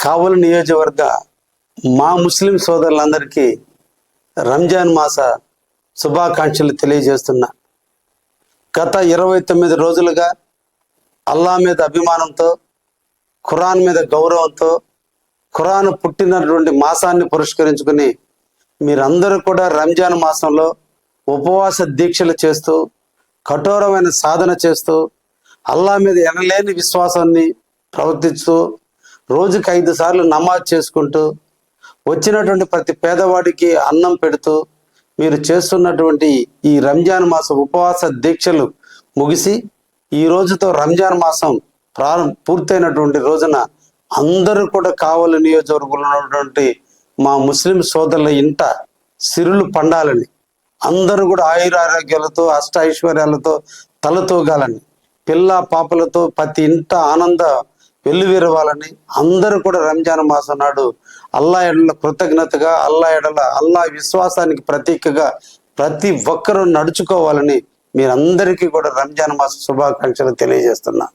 కావలి నియోజకవర్గ మా ముస్లిం సోదరులందరికీ రంజాన్ మాస శుభాకాంక్షలు తెలియజేస్తున్నా. గత ఇరవై తొమ్మిది రోజులుగా అల్లా మీద అభిమానంతో ఖురాన్ మీద గౌరవంతో ఖురాన్ పుట్టినటువంటి మాసాన్ని పురస్కరించుకుని మీరందరూ కూడా రంజాన్ మాసంలో ఉపవాస దీక్షలు చేస్తూ కఠోరమైన సాధన చేస్తూ అల్లా మీద ఎనలేని విశ్వాసాన్ని ప్రవర్తిస్తూ రోజుకి ఐదు సార్లు నమాజ్ చేసుకుంటూ వచ్చినటువంటి ప్రతి పేదవాడికి అన్నం పెడుతూ మీరు చేస్తున్నటువంటి ఈ రంజాన్ మాసం ఉపవాస దీక్షలు ముగిసి ఈ రోజుతో రంజాన్ మాసం ప్రారంభ పూర్తయినటువంటి రోజున అందరూ కూడా కావలి నియోజకవర్గంలో ఉన్నటువంటి మా ముస్లిం సోదరుల ఇంట సిరులు పండాలని అందరూ కూడా ఆయురారోగ్యాలతో అష్ట ఐశ్వర్యాలతో తలతూగాలని పిల్ల పాపలతో ప్రతి ఇంట ఆనంద వెల్లువిరవాలని అందరూ కూడా రంజాన్ మాసం నాడు అల్లా ఎడల కృతజ్ఞతగా అల్లా ఎడల అల్లా విశ్వాసానికి ప్రతీకగా ప్రతి ఒక్కరూ నడుచుకోవాలని మీరందరికీ కూడా రంజాన్ మాస శుభాకాంక్షలు తెలియజేస్తున్నా.